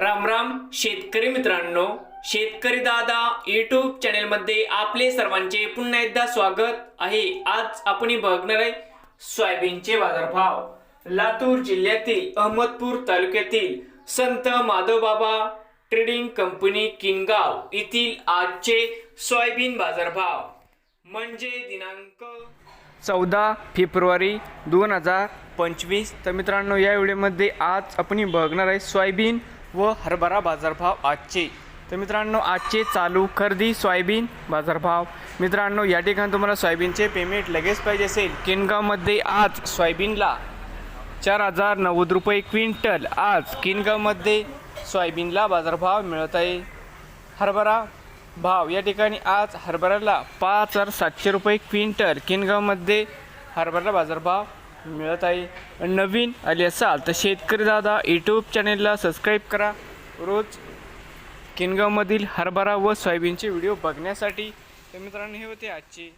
राम राम शेतकरी मित्रांनो. शेतकरी दादा यूट्यूब चॅनेलमध्ये आपले सर्वांचे पुन्हा एकदा स्वागत आहे. आज आपण बघणार आहे सोयाबीनचे बाजारभाव. लातूर जिल्ह्यातील अहमदपूर तालुक्यातील संत माधवबाबा ट्रेडिंग कंपनी किनगाव येथील आजचे सोयाबीन बाजारभाव. म्हणजे दिनांक चौदा फेब्रुवारी दोन हजार पंचवीस. तर मित्रांनो या व्हिडिओमध्ये आज आपण बघणार आहे सोयाबीन व हरभरा बाजारभाव आजचे. तर मित्रांनो आजचे चालू खरेदी सोयाबीन बाजारभाव. मित्रांनो या ठिकाणी तुम्हाला सोयाबीनचे पेमेंट लगेच पाहिजे असेल. किनगावमध्ये आज सोयाबीनला चार हजार नव्वद रुपये क्विंटल. आज किनगावमध्ये सोयाबीनला बाजारभाव मिळत आहे. हरभरा भाव या ठिकाणी आज हरभऱ्याला पाच हजार सातशे रुपये क्विंटल. किनगावमध्ये हरभरा बाजारभाव मिळत आहे. नवीन आले असाल तर शेतकरी दादा यूट्यूब चॅनेलला सबस्क्राईब करा. रोज किनगावमधील हरभरा व सोयाबीनचे व्हिडिओ बघण्यासाठी. तर मित्रांनो हे होते आजचे